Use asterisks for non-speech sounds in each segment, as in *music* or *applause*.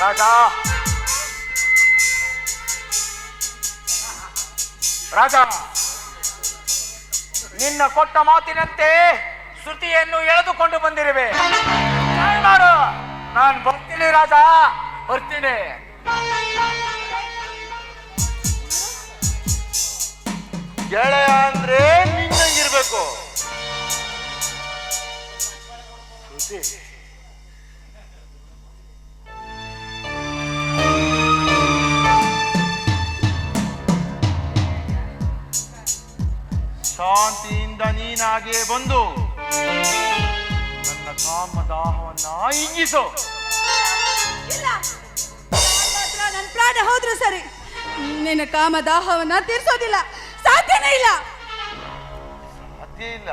ರಾಜ ರಾಜ ನಿನ್ನ ಕೊಟ್ಟ ಮಾತಿನಂತೆ ಶ್ರುತಿಯನ್ನು ಎಳೆದುಕೊಂಡು ಬಂದಿರುವೆ. ಮಾಡು. ನಾನು ಬರ್ತೀನಿ ರಾಜ. ಬರ್ತೀನಿ. ಗೆಳೆಯ ಅಂದ್ರೆ ನಿನ್ನಂಗಿರ್ಬೇಕು. ಶ್ರುತಿ. ನೀನಾಗೆ ಬಂದು ನನ್ನ ಕಾಮದಾಹವನ್ನ ಇಂಗಿಸು. ಇಲ್ಲ. ನನ್ನ ಪ್ರಾಣ ಹೋದ್ರು ಸರಿ ನಿನ್ನ ಕಾಮದಾಹವನ್ನ ತೀರ್ಸೋದಿಲ್ಲ. ಸಾಧ್ಯನೇ ಇಲ್ಲ. ಸಾಧ್ಯ ಇಲ್ಲ!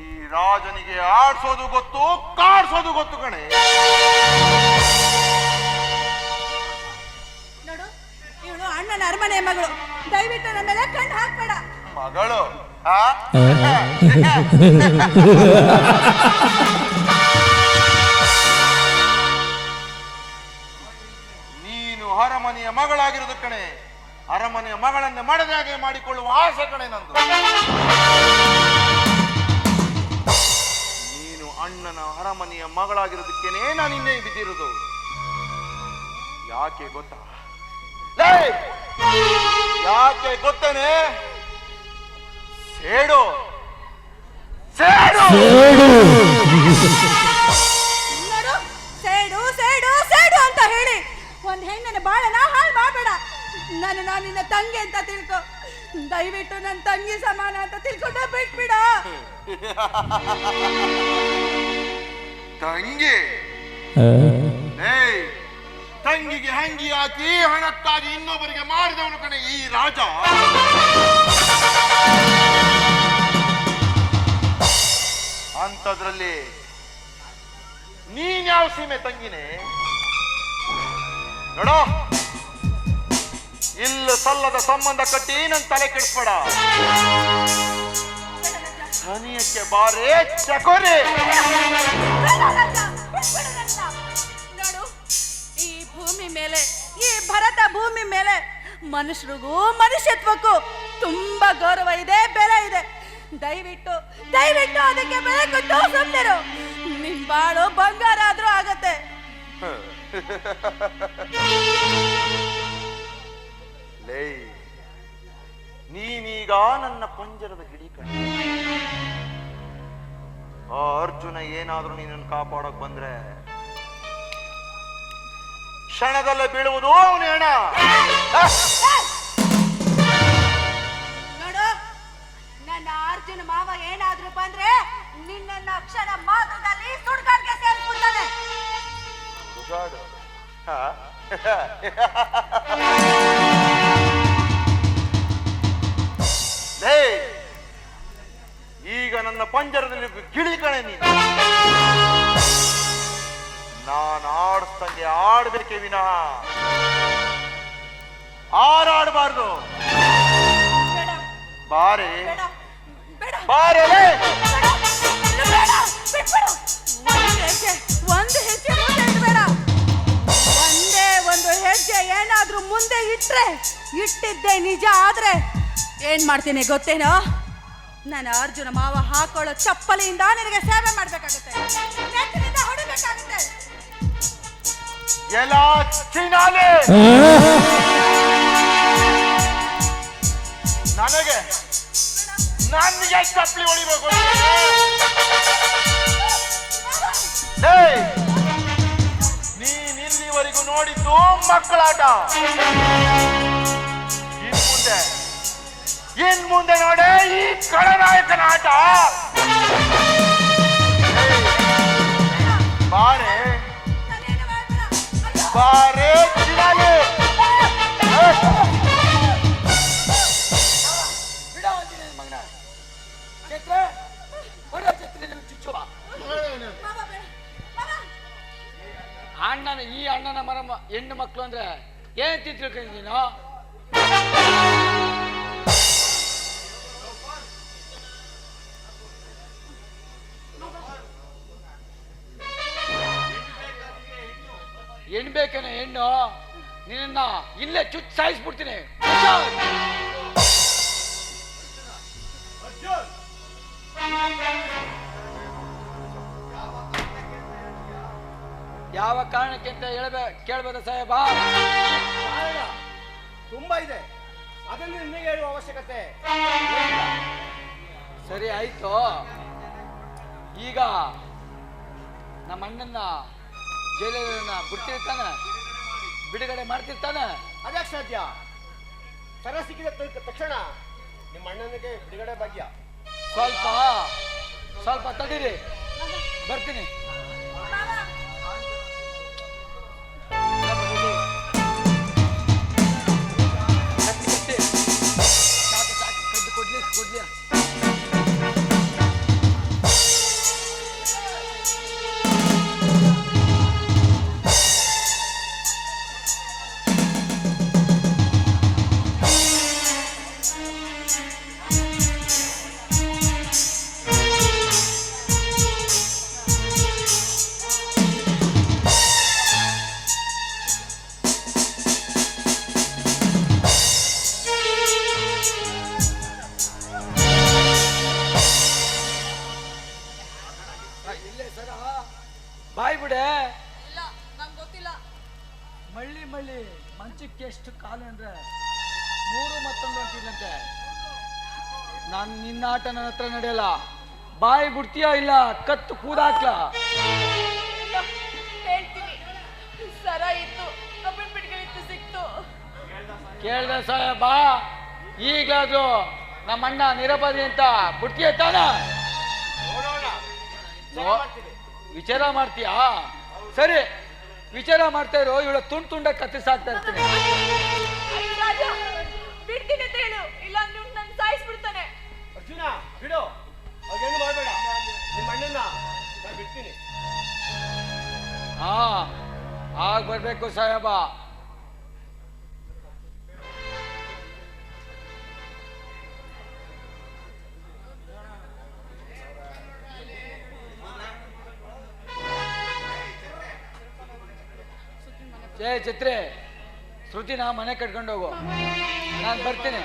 ಈ ರಾಜನಿಗೆ ಆಡ್ಸೋದು ಗೊತ್ತು ಕಾಡ್ಸೋದು ಗೊತ್ತು ಕಣೆ. ಅರಮನೆ ಮಗಳು. ದಯವಿಟ್ಟು ನನ್ನ ಮೇಲೆ ಹಾಕ್ಬೇಡ. ಮಗಳು? ನೀನು ಅರಮನೆಯ ಮಗಳಾಗಿರೋದು ಕಣೆ. ಅರಮನೆಯ ಮಗಳನ್ನ ಮಾಡದ ಹಾಗೆ ಮಾಡಿಕೊಳ್ಳುವ ಆಸೆ ಕಣೆ ನಂದು. ನೀನು ಅಣ್ಣನ ಅರಮನೆಯ ಮಗಳಾಗಿರೋದಕ್ಕೇನೆ ನಾನು ಇನ್ನೇ ಬಿದ್ದಿರೋದು ಯಾಕೆ ಗೊತ್ತಾ? ಲೇ! ಯಾಕೆ ಗೊತ್ತೇನೆ? ಸೇಡು. ಸೇಡು. ನೋಡು ಸೇಡು ಸೇಡು ಸೇಡು ಅಂತ ಹೇಳಿ. ಒಂದ್ ಹೆಣ್ಣನ ಬಾಳನ ಹಾಳು ಮಾಡಬೇಡ. ನಾನು ನಾನು ನಿನ್ನ ತಂಗಿ ಅಂತ ತಿಳ್ಕೊ. ದಯವಿಟ್ಟು ನನ್ನ ತಂಗಿ ಸಮಾನ ಅಂತ ತಿಳ್ಕೊಂಡು ಬಿಟ್ಬಿಡ. ತಂಗಿ. ಏಯ್. ತಂಗಿಗೆ ಹಂಗಿ ಹಾಕಿ ಹಣಕ್ಕಾಗಿ ಇನ್ನೊಬ್ಬರಿಗೆ ಮಾಡಿದವನು ಕಣೆ ಈ ರಾಜ. ಅಂತದ್ರಲ್ಲಿ ನೀನ್ ಯಾವ ಸೀಮೆ ತಂಗಿನೇ? ನೋಡೋ. ಇಲ್ಲ ಸಲ್ಲದ ಸಂಬಂಧ ಕಟ್ಟಿ ನನ್ ತಲೆ ಕೆಡಿಸ್ಬೇಡ. ಸನಿಯಕ್ಕೆ ಬಾರೇ ಚಕೋರಿ. ಭರತ ಭೂಮಿ ಮೇಲೆ ಮನುಷ್ಯರಿಗೂ ಮನುಷ್ಯತ್ವಕ್ಕೂ ತುಂಬಾ ಗೌರವ ಇದೆ, ಬೆಲೆ ಇದೆ. ದಯವಿಟ್ಟು ದಯವಿಟ್ಟು ಅದಕ್ಕೆ ಬೆಲೆ ಕೊಟ್ಟು ಸುಮ್ಮನಿರು ನಿನ್ ಬಾಳು ಬಂಗಾರ ಆದ್ರೂ ಆಗತ್ತೆ. ನೀನೀಗ ನನ್ನ ಪಂಜರದ ಹಿಡಿ ಕಣ. ಆ ಅರ್ಜುನ ಏನಾದ್ರೂ ನೀನನ್ನು ಕಾಪಾಡಕ್ ಬಂದ್ರೆ ಕ್ಷಣದಲ್ಲೇ ಬೀಳುವುದು ಅವನು ಹೆಣ. ನೋಡು ನನ್ನ ಅರ್ಜುನ ಮಾವ ಏನಾದ್ರೂ ಅಂದ್ರೆ ನಿನ್ನ ಕ್ಷಣ ಮಾತ್ರದಲ್ಲಿ ಸುಡ್ಗಾಡ್ಗೆ? ಲೇ ಈಗ ನನ್ನ ಪಂಜರದಲ್ಲಿ ಗಿಳಿ ಕಣೆ ನಾನು. ಆಡ್ಬೇಕೆ ವಿನಃ ಆರಾಡಬಾರ್ದು ಬಾರೆ. ಬಾರೆ. ಒಂದ್ ಹೆಜ್ಜೆ, ಮುಂದೆ ಇಡ್ಬೇಡ ಒಂದೇ ಒಂದು ಹೆಜ್ಜೆ ಏನಾದ್ರೂ ಮುಂದೆ ಇಟ್ರೆ ಇಟ್ಟಿದ್ದೆ ನಿಜ ಆದ್ರೆ ಏನ್ ಮಾಡ್ತೀನಿ ಗೊತ್ತೇನೋ? ನಾನು ಅರ್ಜುನ ಮಾವ ಹಾಕೊಳ್ಳೋ ಚಪ್ಪಲಿಯಿಂದ ನಿನಗೆ ಸೇವೆ ಮಾಡ್ಬೇಕಾಗುತ್ತೆ. ಚಿನಾಲೆ ನನಗೆ ನನಗೆ ಚಪ್ಪಲಿ ಹೊಡಿಬೇಕು! ನೀನ್ ಇಲ್ಲಿವರೆಗೂ ನೋಡಿದ್ದು ಮಕ್ಕಳಾಟ ಇನ್ ಮುಂದೆ ಇನ್ ಮುಂದೆ ನೋಡೆ ಈ ಕಳನಾಯಕನ ಆಟ! ಬಾರೆ. ಬಾರೆ ಚಿನಾಲೆ ಬಿಡ ಅಂತೀನಿ ಮಗನ ಛತ್ರ ಹೊರ. ಮಾವ. ಅಣ್ಣನ, ಈ ಅಣ್ಣನ ಮರ ಹೆಣ್ಣು ಮಕ್ಕಳು ಅಂದ್ರೆ ಏನ್ ತಿಳ್ಕೊಂಡಿದ್ದೀನೋ ಬೇಕೇನೋ ಹೆಣ್ಣು? ನಿನ್ನ ಇಲ್ಲೇ ಚುಚ್ಚು ಸಾಯಿಸ್ಬಿಡ್ತೀನಿ. ಯಾವ ಕಾರಣಕ್ಕೆ ಅಂತ ಹೇಳ್ಬೇ ಕೇಳ್ಬೇಕ ಸಾಹೇಬ? ತುಂಬಾ ಇದೆ. ಅದನ್ನು ನಿಮಗೆ ಹೇಳುವ ಅವಶ್ಯಕತೆ ಸರಿ ಆಯ್ತು. ಈಗ ನಮ್ಮ ಅಣ್ಣನ್ನ ಜೈಲನ್ನ ಬಿಡ್ತಿರ್ತಾನ ಬಿಡುಗಡೆ ಮಾಡ್ತಿರ್ತಾನ. ಅದ್ಯಾಕೆ ಸಾಧ್ಯ ಸರ ಸಿಕ್ಕಿದ ತಕ್ಷಣ ನಿಮ್ಮ ಅಣ್ಣನಿಗೆ ಬಿಡುಗಡೆ ಭಾಗ್ಯ. ಸ್ವಲ್ಪ ಸ್ವಲ್ಪ ತಡೀರಿ. ಬರ್ತೀನಿ. ಕೊಡ್ಲಿ ಕೊಡ್ಲಿ. ಮತ್ತೊಂದು ಅಂತಿದ್ದಂತೆ ನಾನು ನಿನ್ನ ಆಟ ನನ್ನ ಹತ್ರ ನಡೆಯಲ್ಲ. ಬಾಯಿ ಬಿಡ್ತೀಯಾ ಇಲ್ಲ ಕತ್ತು ಕೂದಾಕ್ಲ? ಹೇಳ್ತೀನಿ. ಸರ ಇತ್ತು ಕಬ್ಬಿನ ಬಿಟ್ಗಳಿತ್ತು ಸಿಕ್ತು. ಕೇಳ್ದೆ ಸಾಹೇಬ ಈಗಲಾದ್ರು ನಮ್ಮ ಅಣ್ಣ ನಿರಪರಾಧಿ ಅಂತ ಬಿಡ್ತೀಯ ತಾನ? ವಿಚಾರ ಮಾಡ್ತೀಯಾ? ಸರಿ ವಿಚಾರ ಮಾಡ್ತಾ ಇರೋ ಇವಳ ತುಂಡ್ ತುಂಡ ಕತ್ತಿಸಾಕ್ತಾ ಇರ್ತೀನಿ. ಬಿಡ್ತೀನಿ ಅಂತ ಹೇಳು. ಇಲ್ಲ ಅಂದ್ರೆ ನನ್ನ ಸಾಯಿಸ್ಬಿಡ್ತಾನೆ. ಅರ್ಜುನ ಬಿಡು. ಅವ್ರಿಗೇನು ಮಾಡಬೇಡ. ನಿಮ್ಮ ಅಣ್ಣನ ನಾನು ಬಿಡ್ತೀನಿ. ಹಾ ಆಗ ಬರ್ಬೇಕು ಸಾಹೇಬ. ಜಯ ಚಿತ್ರೆ ಶ್ರುತಿನ ಮನೆ ಕಟ್ಕೊಂಡು ಹೋಗು. ನಾನು ಬರ್ತೀನಿ.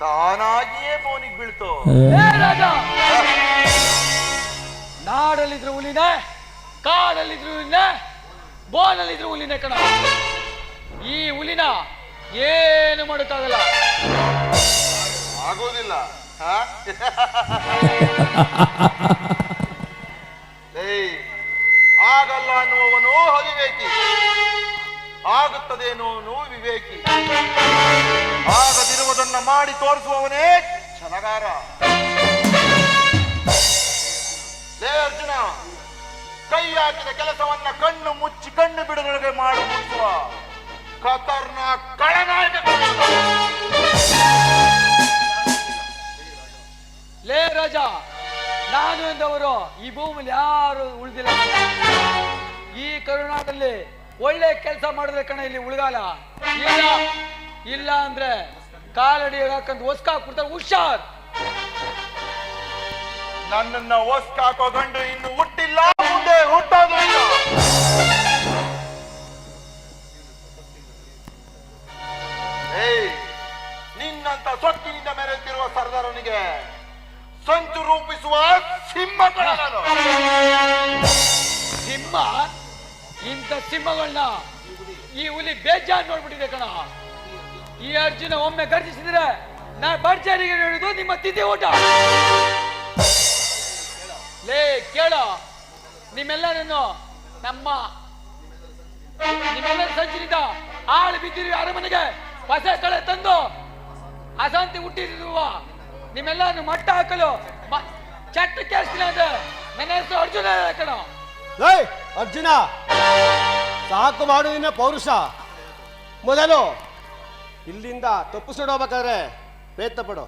ತಾನಾಗಿಯೇ ಬೋನಿಗೆ ಬೀಳ್ತು. ಏ ರಾಜ! ನಾಡಲ್ಲಿದ್ರು ಹುಲಿನೇ ಕಾಡಲ್ಲಿದ್ರು ಹುಲಿನ ಬೋನಲ್ಲಿದ್ರು ಹುಲಿನ ಕಣ. ಈ ಹುಲಿನ ಏನು ಮಾಡೋಕ್ಕಾಗಲ್ಲ ಆಗೋದಿಲ್ಲ. *laughs* ಆಗಲ್ಲ ಅನ್ನುವವನು ಅವಿವೇಕಿ. ಆಗುತ್ತದೆ ಅನ್ನುವನು ವಿವೇಕಿ. ಆಗದಿರುವುದನ್ನ ಮಾಡಿ ತೋರಿಸುವವನೇ ಛಲಗಾರ ಲೇ ಅರ್ಜುನ ಕೈ ಹಾಕಿದ ಕೆಲಸವನ್ನ ಕಣ್ಣು ಮುಚ್ಚಿ ಕಣ್ಣು ಬಿಡುಗಡೆ ಮಾಡಿ ಮುಚ್ಚುವ. ಕತರ್ನ ಕಳನಾಯಕ ಲೇ ರಾಜ, ನಾನು ಎಂದವರು ಈ ಭೂಮಿಲಿ ಯಾರು ಉಳಿದಿಲ್ಲ. ಈ ಕರುಣಾದಲ್ಲಿ ಒಳ್ಳೆ ಕೆಲಸ ಮಾಡಿದ್ರೆ ಕಣ ಇಲ್ಲಿ ಉಳ್ಗಾಲ ಇಲ್ಲ ಅಂದ್ರೆ ಕಾಲಡಿ ಹಾಕಂತ ಒಸ್ಕ ಹಾಕ್ಬಿಡ್ತಾರೆ. ಹುಷಾರ್. ನನ್ನನ್ನ ಒಸ್ಕ ಹಾಕೋ ಗಂಡು ಇನ್ನು ಹುಟ್ಟಿಲ್ಲ ಮುಂದೆ ಹುಟ್ಟೋದು ಇಲ್ಲ. ನಿನ್ನಂತ ಸೊಕ್ಕಿನಿಂದ ಮೆರೆಯುತ್ತಿರುವ ಸರ್ದಾರನಿಗೆ ಸಂಚು ರೂಪಿಸುವ ಸಿಂಹ ಸಿಂಹ? ಇಂಥ ಸಿಂಹಗಳನ್ನ ಈ ಹುಲಿ ಬೇಜಾರು ನೋಡ್ಬಿಟ್ಟಿದೆ ಕಣ. ಈ ಅರ್ಜುನ ಒಮ್ಮೆ ಗರ್ಜಿಸಿದ್ರೆ ನಾ ಭರ್ಜರಿಗೆ ಹೇಳುದು ನಿಮ್ಮ ತಿಥಿ ಊಟ. ಲೇ, ಕೇಳ. ನಿಮ್ಮೆಲ್ಲರನ್ನು ನಮ್ಮ ನಿಮ್ಮೆಲ್ಲರ ಸಂಚರಿತ ಆಳು ಬಿದ್ದಿರುವ ಅರಮನೆಗೆ ಹೊಸ ಕಳೆ ತಂದು ಅಶಾಂತಿ ಹುಟ್ಟಿರುವ ನಿಮ್ಮೆಲ್ಲರನ್ನು ಮಟ್ಟ ಹಾಕಲು ಚಟ್ಟ ಕೇಳಿಸ್ತೀನಿ ಅಂದ್ರೆ ನನ್ನ ಹೆಸರು ಅರ್ಜುನ ಕಣ. ಅರ್ಜುನ. ಸಾಕು ಮಾಡು ಪೌರುಷ. ಮೊದಲು ಇಲ್ಲಿಂದ ತಪ್ಪಿಸಿಡೋಬೇಕಾದ್ರೆ ಪ್ರಯತ್ನ ಪಡೋ.